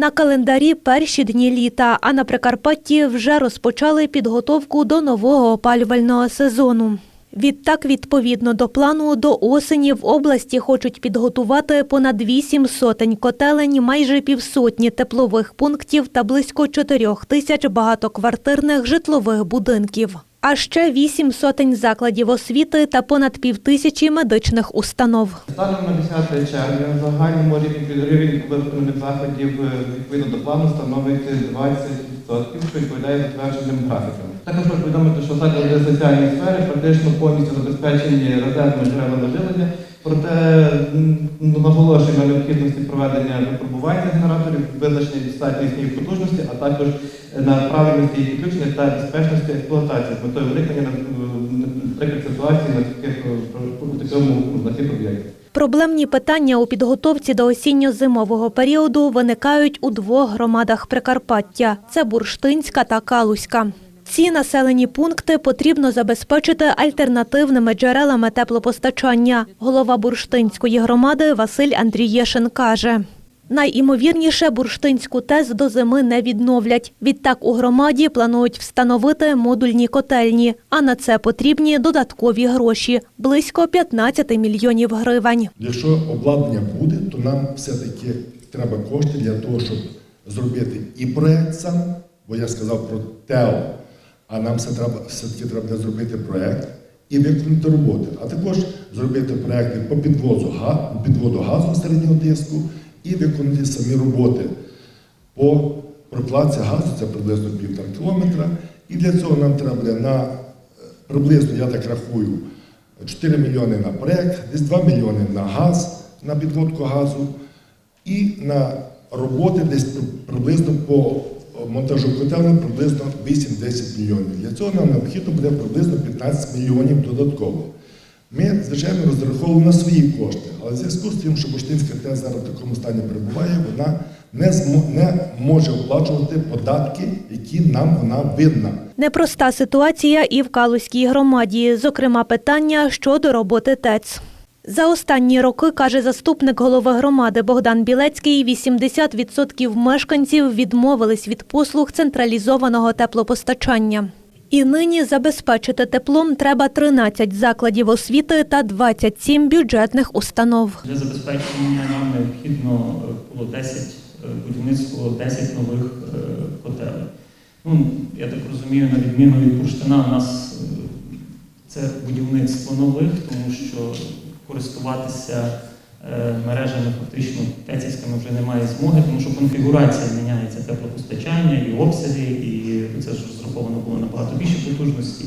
На календарі перші дні літа, а на Прикарпатті вже розпочали підготовку до нового опалювального сезону. Відтак, відповідно до плану, до осені в області хочуть підготувати понад вісім сотень котелень, майже півсотні теплових пунктів та близько чотирьох тисяч багатоквартирних житлових будинків. А ще вісім сотень закладів освіти та понад півтисячі медичних установ. Станом на 10 червня рівень рівень виконаних заходів е, відповідно до плану становить 20%, що відповідає затвердженим графікам. Також повідомити, що заклади соціальної сфери практично повністю забезпечені резервними джерелами жилення, проте м, наголошуємо на необхідності проведення випробування генераторів, визначення достатньої їхньої потужності, а також на правильності їх підключення та безпечності експлуатації з метою уникнення е, наприклад, ситуації на таких е, такому на цих об'єктах. Проблемні питання у підготовці до осінньо-зимового періоду виникають у двох громадах Прикарпаття – це Бурштинська та Калуська. Ці населені пункти потрібно забезпечити альтернативними джерелами теплопостачання. Голова Бурштинської громади Василь Андрієшин каже. Найімовірніше бурштинську ТЕС до зими не відновлять. Відтак у громаді планують встановити модульні котельні, а на це потрібні додаткові гроші – близько 15 мільйонів гривень. Якщо обладнання буде, то нам все-таки треба кошти для того, щоб зробити і проект сам, бо я сказав про ТЕО, а нам все-таки треба зробити проект і виконати роботи, а також зробити проекти по підвозу, підводу газу середнього тиску і виконати самі роботи. По прокладці газу, це приблизно півтора кілометра. І для цього нам треба буде на е, приблизно, я так рахую, 4 мільйони на проект, десь 2 мільйони на газ, на підводку газу. І на роботи десь приблизно по монтажу котелень приблизно 8-10 мільйонів. Для цього нам необхідно буде приблизно 15 мільйонів додатково. Ми, звичайно, розраховуємо на свої кошти, але в зв'язку з тим, що Буштинська ТЕС зараз в такому стані перебуває, вона не, змо- не може оплачувати податки, які нам вона винна. Непроста ситуація і в Калузькій громаді, зокрема питання щодо роботи ТЕЦ. За останні роки, каже заступник голови громади Богдан Білецький, 80% мешканців відмовились від послуг централізованого теплопостачання. І нині забезпечити теплом треба 13 закладів освіти та 27 бюджетних установ. Для забезпечення нам необхідно е, було 10 е, будівництво 10 нових е. Ну, я так розумію, на відміну від бурштина, у нас це будівництво нових, тому що користуватися е, мережами фактично тецівськими вже немає змоги, тому що конфігурація міняється теплопостачання і обсяги, і це ж розраховано було набагато більше потужності.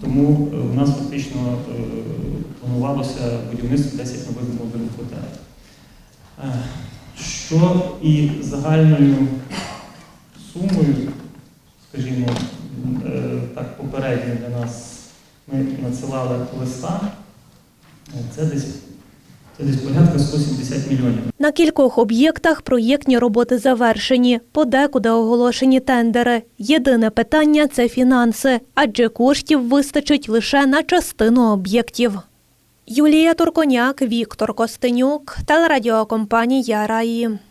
Тому е, у нас фактично е, планувалося будівництво 10 нових модульних котелень. Е, Що і загальною сумою, скажімо, так попередньо для нас ми надсилали листа, це десь, це десь порядка 170 мільйонів. На кількох об'єктах проєктні роботи завершені, подекуди оголошені тендери. Єдине питання це фінанси, адже коштів вистачить лише на частину об'єктів. Юлія Турконяк, Віктор Костенюк, телерадіокомпанія Раї.